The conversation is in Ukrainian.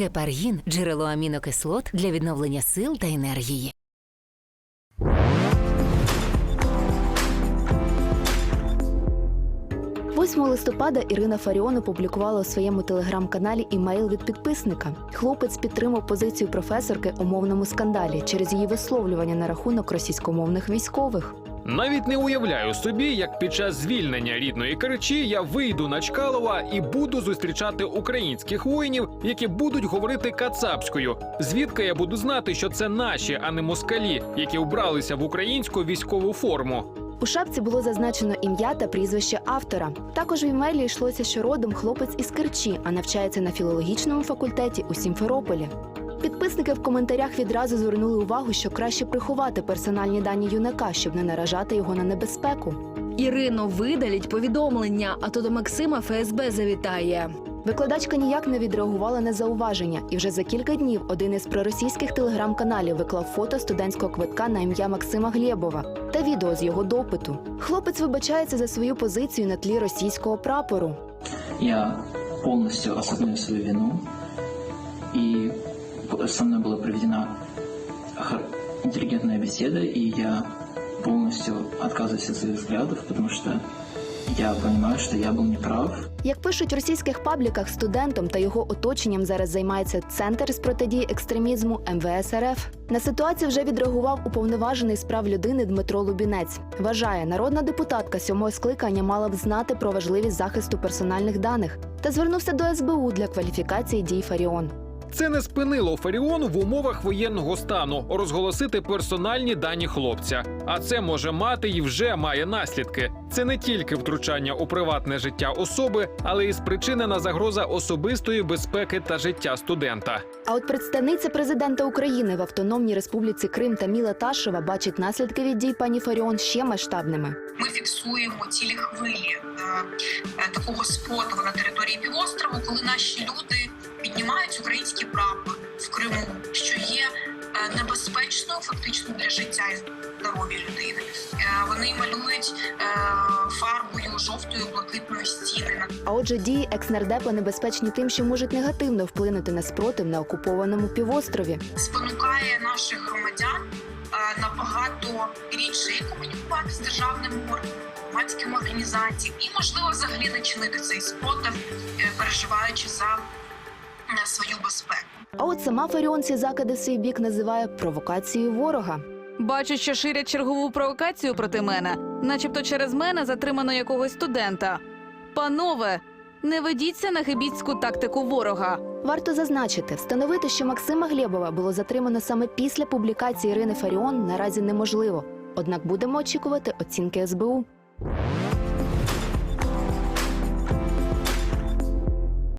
Гепаргін джерело амінокислот для відновлення сил та енергії. 8 листопада Ірина Фаріон опублікувала у своєму телеграм-каналі імейл від підписника. Хлопець підтримав позицію професорки у мовному скандалі через її висловлювання на рахунок російськомовних військових. Навіть не уявляю собі, як під час звільнення рідної Керчі я вийду на Чкалова і буду зустрічати українських воїнів, які будуть говорити кацапською. Звідки я буду знати, що це наші, а не москалі, які вбралися в українську військову форму. У шапці було зазначено ім'я та прізвище автора. Також в імейлі йшлося, що родом хлопець із Керчі, а навчається на філологічному факультеті у Сімферополі. Підписники в коментарях відразу звернули увагу, що краще приховати персональні дані юнака, щоб не наражати його на небезпеку. Ірино, видаліть повідомлення, а то до Максима ФСБ завітає. Викладачка ніяк не відреагувала на зауваження, і вже за кілька днів один із проросійських телеграм-каналів виклав фото студентського квитка на ім'я Максима Глєбова та відео з його допиту. Хлопець вибачається за свою позицію на тлі російського прапору. Я полностью осознаю свою вину, и со мной была проведена хор- интеллигентная беседа, и я полностью отказываюсь от своих взглядов, потому что я понимаю, что я был неправ, Як пишуть в російських пабліках, студентом та його оточенням зараз займається центр з протидії екстремізму МВС РФ. На ситуацію вже відреагував уповноважений з прав людини Дмитро Лубінець. Вважає, народна депутатка сьомого скликання мала б знати про важливість захисту персональних даних та звернувся до СБУ для кваліфікації дій Фаріон. Це не спинило Фаріон в умовах воєнного стану розголосити персональні дані хлопця. А це може мати і вже має наслідки. Це не тільки втручання у приватне життя особи, але й спричинена загроза особистої безпеки та життя студента. А от представниця президента України в Автономній Республіці Крим Таміла Ташева бачить наслідки від дій пані Фаріон ще масштабними. ми фіксуємо цілі хвилі е, е, такого спротиву на території півострову, коли наші люди піднімають український прапор в Криму, що є е, небезпечною фактично для життя і здоров'я людини. Е, Вони малюють е, фарбою жовтою блакитною стіни А отже, дії екснардепа небезпечні тим, що можуть негативно вплинути на спротив на окупованому півострові. спонукає наших громадян набагато рідше комунікувати з державними органами, громадськими організаціями і, можливо, взагалі не чинити цей спротив, переживаючи за е, свою безпеку. А от сама Фаріон ці закиди в свій бік називає провокацією ворога. Бачу, що ширять чергову провокацію проти мене, начебто через мене затримано якогось студента. Панове, не ведіться на хибіцьку тактику ворога. Варто зазначити, встановити, що Максима Глєбова було затримано саме після публікації Ірини Фаріон, наразі неможливо. Однак будемо очікувати оцінки СБУ.